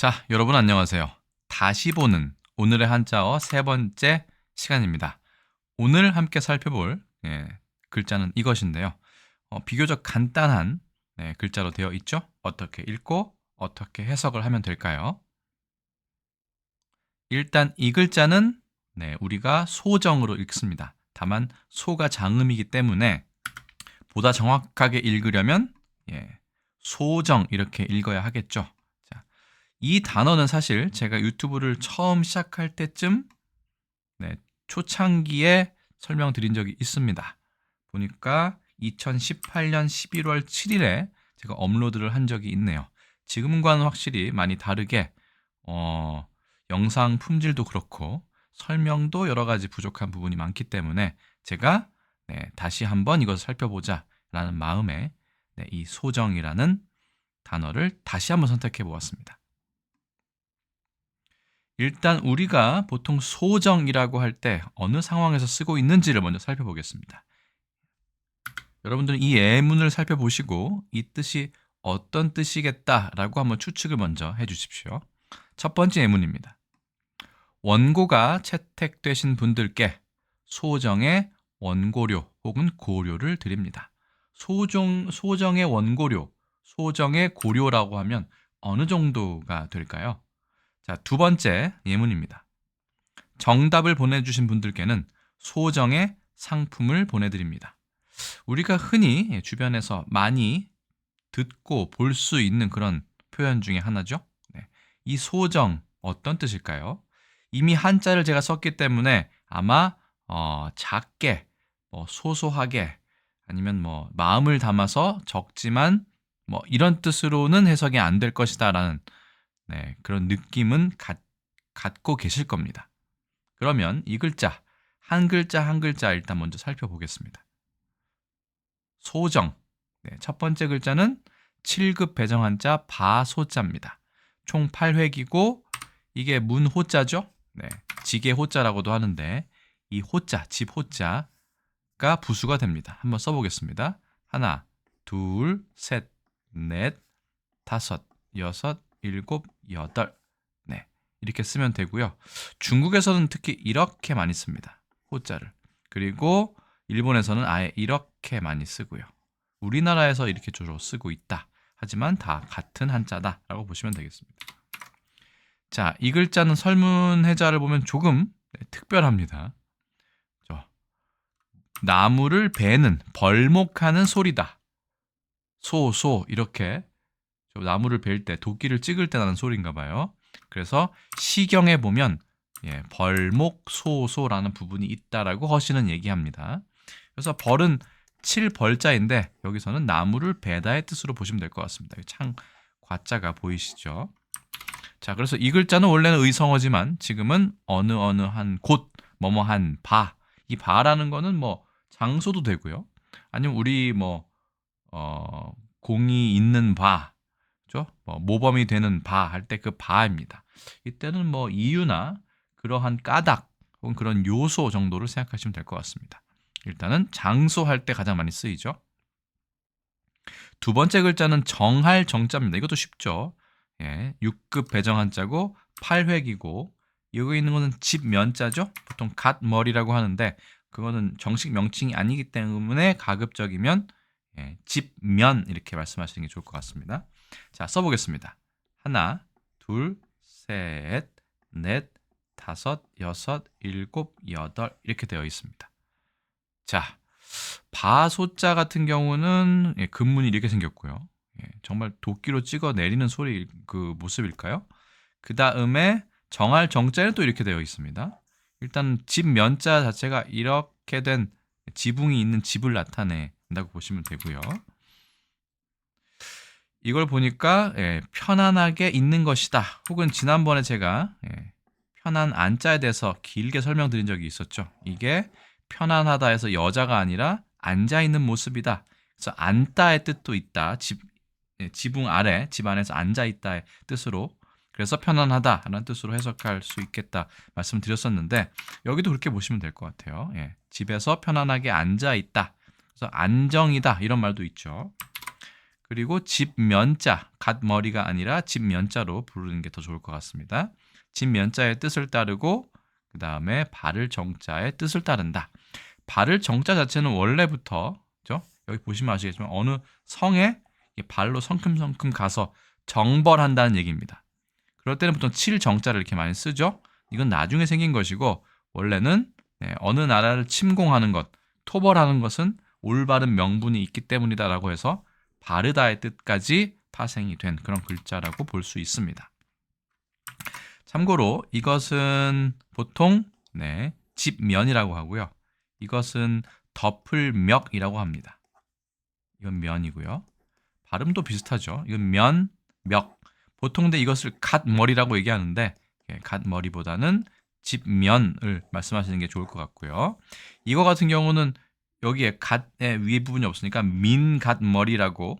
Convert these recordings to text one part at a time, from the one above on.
자, 여러분 안녕하세요. 다시 보는 오늘의 한자어 세 번째 시간입니다. 오늘 함께 살펴볼 예, 글자는 이것인데요. 어, 비교적 간단한 네, 글자로 되어 있죠. 어떻게 읽고 어떻게 해석을 하면 될까요? 일단 이 글자는 네, 우리가 소정으로 읽습니다. 다만 소가 장음이기 때문에 보다 정확하게 읽으려면 예, 소정 이렇게 읽어야 하겠죠. 자, 이 단어는 사실 제가 유튜브를 처음 시작할 때쯤 네, 초창기에 설명드린 적이 있습니다. 보니까 2018년 11월 7일에 제가 업로드를 한 적이 있네요. 지금과는 확실히 많이 다르게 어, 영상 품질도 그렇고 설명도 여러 가지 부족한 부분이 많기 때문에 제가 네, 다시 한번 이것을 살펴보자 라는 마음에 네, 이 소정이라는 단어를 다시 한번 선택해 보았습니다. 일단 우리가 보통 소정이라고 할 때 어느 상황에서 쓰고 있는지를 먼저 살펴보겠습니다. 여러분들은 이 예문을 살펴보시고 이 뜻이 어떤 뜻이겠다라고 한번 추측을 먼저 해 주십시오. 첫 번째 예문입니다. 원고가 채택되신 분들께 소정의 원고료 혹은 고료를 드립니다. 소정, 소정의 원고료, 소정의 고료라고 하면 어느 정도가 될까요? 자, 두 번째 예문입니다. 정답을 보내주신 분들께는 소정의 상품을 보내드립니다. 우리가 흔히 주변에서 많이 듣고 볼 수 있는 그런 표현 중에 하나죠. 네. 이 소정 어떤 뜻일까요? 이미 한자를 제가 썼기 때문에 아마 어, 작게, 뭐 소소하게 아니면 뭐 마음을 담아서 적지만 뭐 이런 뜻으로는 해석이 안 될 것이다라는 네, 그런 느낌은 갖, 갖고 계실 겁니다. 그러면 이 글자 한 글자 한 글자 일단 먼저 살펴보겠습니다. 소정. 네, 첫 번째 글자는 7급 배정 한자 바소자입니다. 총 8획이고 이게 문호자죠? 네, 지게 호자라고도 하는데 이 호자, 집 호자가 부수가 됩니다. 한번 써보겠습니다. 하나, 둘, 셋, 넷, 다섯, 여섯, 일곱, 여덟. 네, 이렇게 쓰면 되고요. 중국에서는 특히 이렇게 많이 씁니다. 호자를. 그리고 일본에서는 아예 이렇게 많이 쓰고요. 우리나라에서 이렇게 주로 쓰고 있다. 하지만 다 같은 한자다라고 보시면 되겠습니다. 자, 이 글자는 설문해자를 보면 조금 네, 특별합니다. 저, 나무를 베는 벌목하는 소리다. 소, 소 이렇게 나무를 벨 때, 도끼를 찍을 때 나는 소리인가 봐요. 그래서 시경에 보면 예, 벌목 소소라는 부분이 있다라고 허시는 얘기합니다. 그래서 벌은 7벌자인데 여기서는 나무를 베다의 뜻으로 보시면 될 것 같습니다. 창 과자가 보이시죠? 자, 그래서 이 글자는 원래는 의성어지만 지금은 어느 어느 한 곳, 뭐뭐 한 바. 이 바라는 거는 뭐 장소도 되고요. 아니면 우리 뭐, 어, 공이 있는 바, 그죠? 뭐 모범이 되는 바 할 때 그 바입니다. 이때는 뭐 이유나 그러한 까닭 혹은 그런 요소 정도를 생각하시면 될 것 같습니다. 일단은 장소 할 때 가장 많이 쓰이죠. 두 번째 글자는 정할 정자입니다. 이것도 쉽죠. 예, 6급 배정 한자고 8획이고 여기 있는 거는 집 면자죠. 보통 갓머리라고 하는데 그거는 정식 명칭이 아니기 때문에 가급적이면 예, 집면 이렇게 말씀하시는 게 좋을 것 같습니다. 자, 써보겠습니다. 하나, 둘, 셋, 넷, 다섯, 여섯, 일곱, 여덟 이렇게 되어 있습니다. 자, 바소자 같은 경우는 예, 근문이 이렇게 생겼고요. 예, 정말 도끼로 찍어 내리는 소리 그 모습일까요? 그 다음에 정할 정자는 또 이렇게 되어 있습니다. 일단 집 면자 자체가 이렇게 된 지붕이 있는 집을 나타 낸다고 보시면 되고요. 이걸 보니까 예, 편안하게 있는 것이다. 혹은 지난번에 제가 예, 편한 안자에 대해서 길게 설명드린 적이 있었죠. 이게 편안하다 해서 여자가 아니라 앉아 있는 모습이다. 그래서 앉다의 뜻도 있다. 집 예, 지붕 아래 집 안에서 앉아 있다의 뜻으로 그래서 편안하다라는 뜻으로 해석할 수 있겠다 말씀드렸었는데 여기도 그렇게 보시면 될 것 같아요. 예, 집에서 편안하게 앉아 있다. 그래서 안정이다 이런 말도 있죠. 그리고 집면자, 갓머리가 아니라 집면자로 부르는 게 더 좋을 것 같습니다. 집면자의 뜻을 따르고 그 다음에 발을 정자의 뜻을 따른다. 발을 정자 자체는 원래부터 그죠? 여기 보시면 아시겠지만 어느 성에 이 발로 성큼성큼 가서 정벌한다는 얘기입니다. 그럴 때는 보통 칠 정자를 이렇게 많이 쓰죠. 이건 나중에 생긴 것이고 원래는 네, 어느 나라를 침공하는 것, 토벌하는 것은 올바른 명분이 있기 때문이다라고 해서 바르다의 뜻까지 파생이 된 그런 글자라고 볼 수 있습니다. 참고로 이것은 보통 네, 집면이라고 하고요. 이것은 덮을 멱이라고 합니다. 이건 면이고요. 발음도 비슷하죠. 이건 면, 멱. 보통 근데 이것을 갓머리라고 얘기하는데 예, 갓머리보다는 집면을 말씀하시는 게 좋을 것 같고요. 이거 같은 경우는 여기에 갓의 위에 부분이 없으니까 민갓 머리라고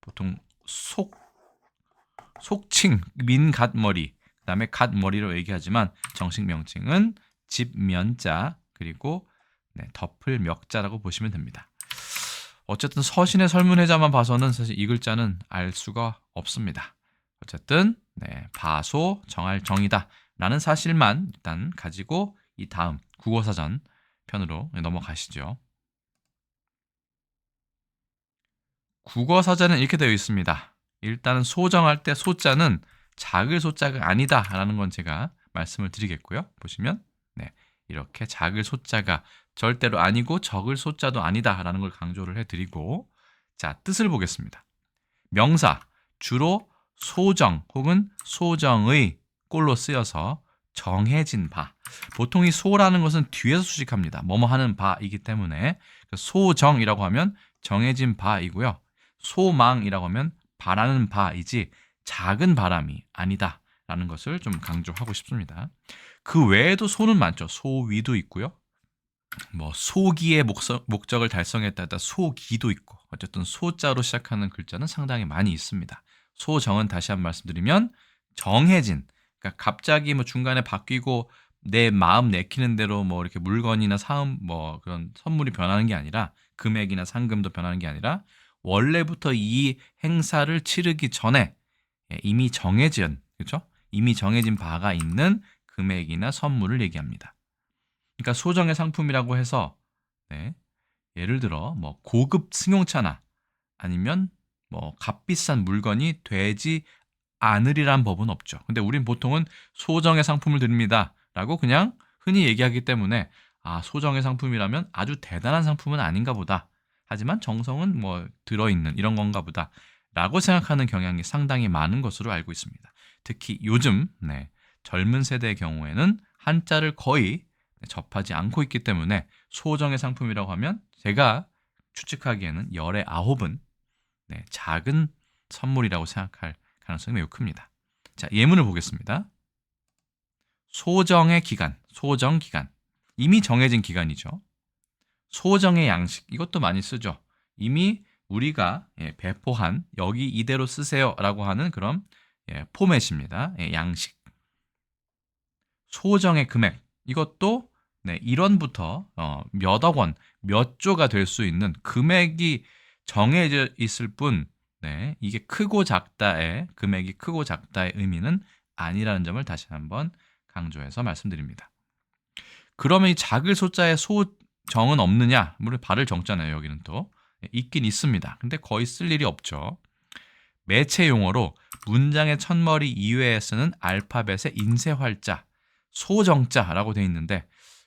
보통 속 속칭 민갓 머리 그다음에 갓 머리로 얘기하지만 정식 명칭은 집면자 그리고 네, 덮을 멱자라고 보시면 됩니다. 어쨌든 서신의 설문회자만 봐서는 사실 이 글자는 알 수가 없습니다. 어쨌든 네, 바소 정할 정이다 라는 사실만 일단 가지고 이 다음 국어사전 편으로 넘어가시죠. 국어 사전은 이렇게 되어 있습니다. 일단은 소정할 때 소자는 작을 소자가 아니다라는 건 제가 말씀을 드리겠고요. 보시면 네, 이렇게 작을 소자가 절대로 아니고 적을 소자도 아니다라는 걸 강조를 해드리고 자 뜻을 보겠습니다. 명사 주로 소정 혹은 소정의 꼴로 쓰여서 정해진 바. 보통 이 소라는 것은 뒤에서 수식합니다. 뭐뭐 하는 바이기 때문에 소정이라고 하면 정해진 바이고요. 소망이라고 하면 바라는 바이지 작은 바람이 아니다 라는 것을 좀 강조하고 싶습니다. 그 외에도 소는 많죠. 소위도 있고요. 뭐 소기의 목적을 달성했다 소기도 있고 어쨌든 소자로 시작하는 글자는 상당히 많이 있습니다. 소정은 다시 한번 말씀드리면 정해진 그러니까 갑자기 뭐 중간에 바뀌고 내 마음 내키는 대로 뭐 이렇게 물건이나 사음 뭐 그런 선물이 변하는 게 아니라 금액이나 상금도 변하는 게 아니라 원래부터 이 행사를 치르기 전에 예, 이미 정해진 그렇죠? 이미 정해진 바가 있는 금액이나 선물을 얘기합니다. 그러니까 소정의 상품이라고 해서 네, 예를 들어 뭐 고급 승용차나 아니면 뭐 값비싼 물건이 되지 않으리란 법은 없죠. 근데 우린 보통은 소정의 상품을 드립니다 라고 그냥 흔히 얘기하기 때문에 아 소정의 상품이라면 아주 대단한 상품은 아닌가 보다. 하지만 정성은 뭐 들어있는 이런 건가 보다. 라고 생각하는 경향이 상당히 많은 것으로 알고 있습니다. 특히 요즘 네, 젊은 세대의 경우에는 한자를 거의 접하지 않고 있기 때문에 소정의 상품이라고 하면 제가 추측하기에는 열의 아홉은 네, 작은 선물이라고 생각할 가능성이 매우 큽니다. 자, 예문을 보겠습니다. 소정의 기간, 소정 기간. 이미 정해진 기간이죠. 소정의 양식, 이것도 많이 쓰죠. 이미 우리가 예, 배포한 여기 이대로 쓰세요 라고 하는 그런 예, 포맷입니다. 예, 양식. 소정의 금액, 이것도 네, 1원부터 어, 몇억 원, 몇 조가 될 수 있는 금액이 정해져 있을 뿐, 네, 이게 크고 작다의 금액이 크고 작다의 의미는 아니라는 점을 다시 한번 강조해서 말씀드립니다. 그러면 이 작을 소자에 소정은 없느냐? 물론 발을 정잖아요. 여기는 또 네, 있긴 있습니다. 근데 거의 쓸 일이 없죠. 매체 용어로 문장의 첫머리 이외에 쓰는 알파벳의 인쇄 활자, 소정자라고 되어 있는데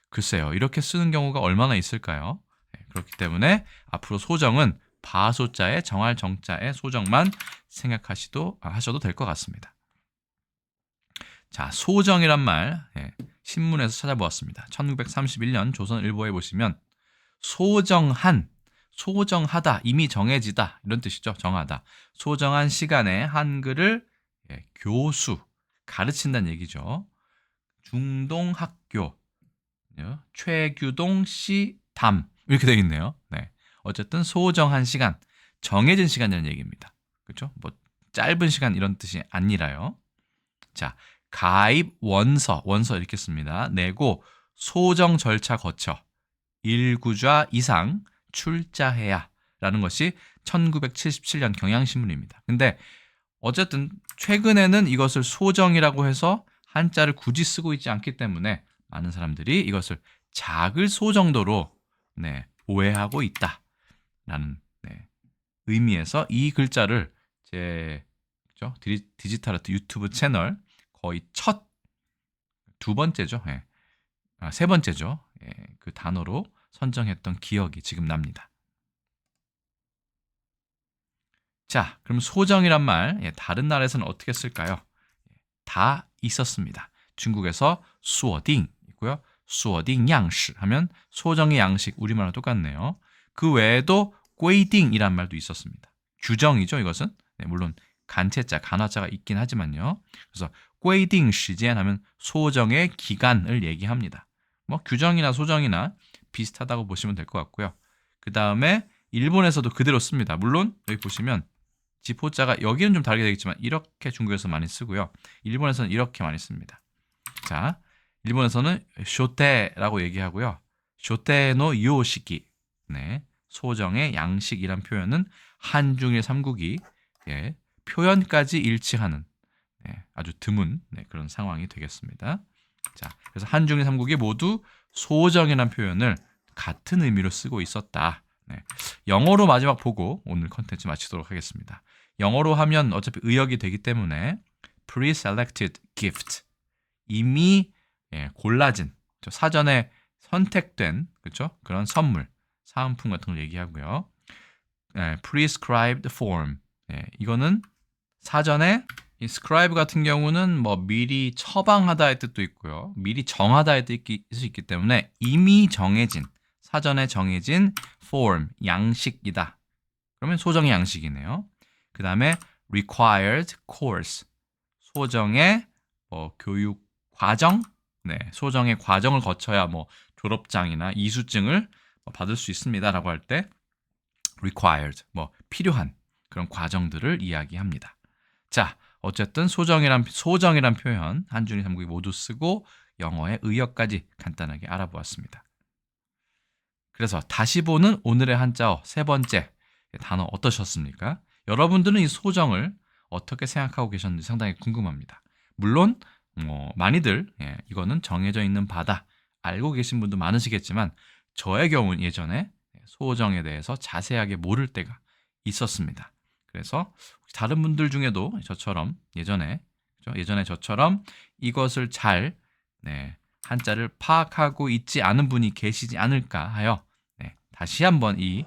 글쎄요. 이렇게 쓰는 경우가 얼마나 있을까요? 네, 그렇기 때문에 앞으로 소정은 바소자의 정할 정자의 소정만 생각하시도 아, 하셔도 될 것 같습니다. 자, 소정이란 말 예, 신문에서 찾아보았습니다. 1931년 조선일보에 보시면 소정한 소정하다 이미 정해지다 이런 뜻이죠. 정하다. 소정한 시간에 한글을 예, 교수 가르친다는 얘기죠. 중동학교 최규동 씨 담 이렇게 되어 있네요. 네. 어쨌든 소정한 시간, 정해진 시간이라는 얘기입니다. 그렇죠? 뭐 짧은 시간 이런 뜻이 아니라요. 자, 가입 원서, 원서 이렇게 씁니다. 내고 소정 절차 거쳐 1구좌 이상 출자해야 라는 것이 1977년 경향신문입니다. 근데 어쨌든 최근에는 이것을 소정이라고 해서 한자를 굳이 쓰고 있지 않기 때문에 많은 사람들이 이것을 작을 소 정도로 네, 오해하고 있다 라는 네, 의미에서 이 글자를 제 그죠? 디- 디지털 아트 유튜브 채널 거의 첫 두 번째죠. 예. 아, 세 번째죠. 예, 그 단어로 선정했던 기억이 지금 납니다. 자, 그럼 소정이란 말 예, 다른 나라에서는 어떻게 쓸까요? 예, 다 있었습니다. 중국에서 수어딩 있고요. 수어딩 양식 하면 소정의 양식 우리말과 똑같네요. 그 외에도 꿰딩이란 말도 있었습니다. 규정이죠, 이것은. 네, 물론 간체자, 간화자가 있긴 하지만요. 그래서 꿰딩 시간 하면 소정의 기간을 얘기합니다. 뭐 규정이나 소정이나 비슷하다고 보시면 될 것 같고요. 그 다음에 일본에서도 그대로 씁니다. 물론 여기 보시면 지포자가 여기는 좀 다르게 되겠지만 이렇게 중국에서 많이 쓰고요. 일본에서는 이렇게 많이 씁니다. 자, 일본에서는 쇼테라고 얘기하고요. 쇼테노 요시기. 네. 소정의 양식이란 표현은 한중일 삼국이 예, 표현까지 일치하는 네, 아주 드문 네, 그런 상황이 되겠습니다. 자, 그래서 한중일 삼국이 모두 소정이라는 표현을 같은 의미로 쓰고 있었다. 네, 영어로 마지막 보고 오늘 컨텐츠 마치도록 하겠습니다. 영어로 하면 어차피 의역이 되기 때문에 pre-selected gift 이미 예, 골라진 저 사전에 선택된 그렇죠 그런 선물 사은품 같은 걸 얘기하고요. 예, prescribed form 예, 이거는 사전에 이 scribe 같은 경우는 뭐 미리 처방하다의 뜻도 있고요. 미리 정하다의 뜻이 있기 때문에 이미 정해진 사전에 정해진 form 양식이다. 그러면 소정의 양식이네요. 그 다음에 required course 소정의 뭐 교육 과정 네 소정의 과정을 거쳐야 뭐 졸업장이나 이수증을 뭐 받을 수 있습니다라고 할 때 required 뭐 필요한 그런 과정들을 이야기합니다. 자 어쨌든 소정이란 소정이란 표현 한준이 삼국이 모두 쓰고 영어의 의역까지 간단하게 알아보았습니다. 그래서 다시 보는 오늘의 한자어 세 번째 단어 어떠셨습니까? 여러분들은 이 소정을 어떻게 생각하고 계셨는지 상당히 궁금합니다. 물론 뭐 많이들 예, 이거는 정해져 있는 바다 알고 계신 분도 많으시겠지만 저의 경우는 예전에 소정에 대해서 자세하게 모를 때가 있었습니다. 그래서 다른 분들 중에도 저처럼 예전에 그죠? 예전에 저처럼 이것을 잘 네, 한자를 파악하고 있지 않은 분이 계시지 않을까 하여 네, 다시 한번 이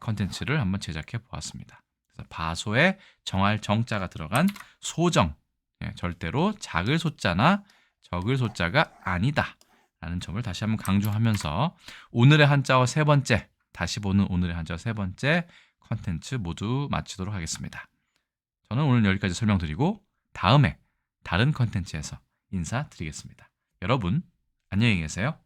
컨텐츠를 한번 제작해 보았습니다. 그래서 바소에 정할 정자가 들어간 소정 예, 절대로 작을 소자나 적을 소자가 아니다. 라는 점을 다시 한번 강조하면서 오늘의 한자어 세 번째 다시 보는 오늘의 한자어 세 번째 컨텐츠 모두 마치도록 하겠습니다. 저는 오늘 여기까지 설명드리고 다음에 다른 컨텐츠에서 인사드리겠습니다. 여러분 안녕히 계세요.